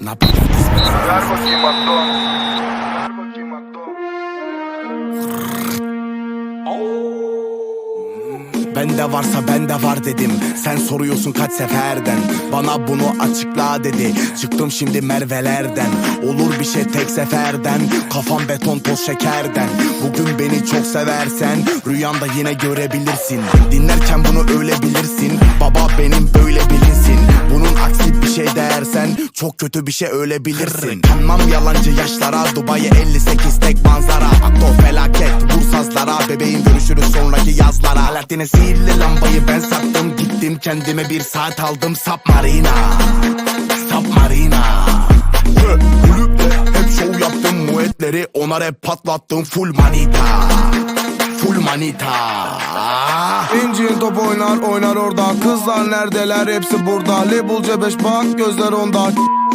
bir kısmet Ver bakayım. Ver bakayım Atto. Bende varsa bende var dedim. Sen soruyorsun kaç seferden. Bana bunu açıkla dedi. Çıktım şimdi Merve'lerden. Olur bir şey tek seferden. Kafam beton toz şekerden. Bugün beni çok seversen Rüyanda yine görebilirsin. Dinlerken bunu öyle Çok kötü bir şey öyle bilirsin Kanmam yalancı yaşlara. Dubai 58 tek manzara. Akto felaket vur sazlara Bebeğim görüşürüz sonraki yazlara. Alaaddin'e sihirli lambayı ben sattım. Gittim kendime bir saat aldım. Submarina Submarina Kulüpte hep şov yaptım. Muetleri Ona rap patlattım. Full manita manita. İncin top oynar oynar orada. Kızlar neredeler? Hepsi burada. Label C5 bak gözler onda.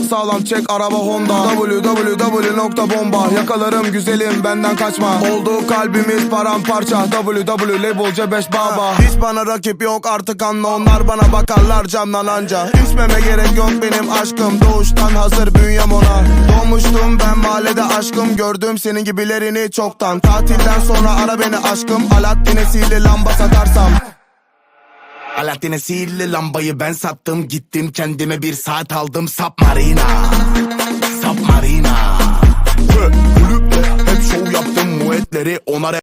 Sağlam çek araba Honda. Www nokta bomba. Yakalarım güzelim benden kaçma. Oldu kalbimiz paramparça. Www label C5 baba. Hiç bana rakip yok artık anla. Onlar bana bakarlar camdan anca. İçmeme gerek yok benim aşkım. Doğuştan hazır bünyem ona. Doğmuştum ben mahallede aşkım. Gördüm senin gibilerini çoktan. Tatilden sonra ara beni aşkım. Alaaddin'e sihirli lamba satarsam. Alaaddin'e sihirli lambayı ben sattım. Gittim kendime bir saat aldım. Submarina. Submarina. Hı, Kulüpte hep şov yaptım. Muetleri Ona rap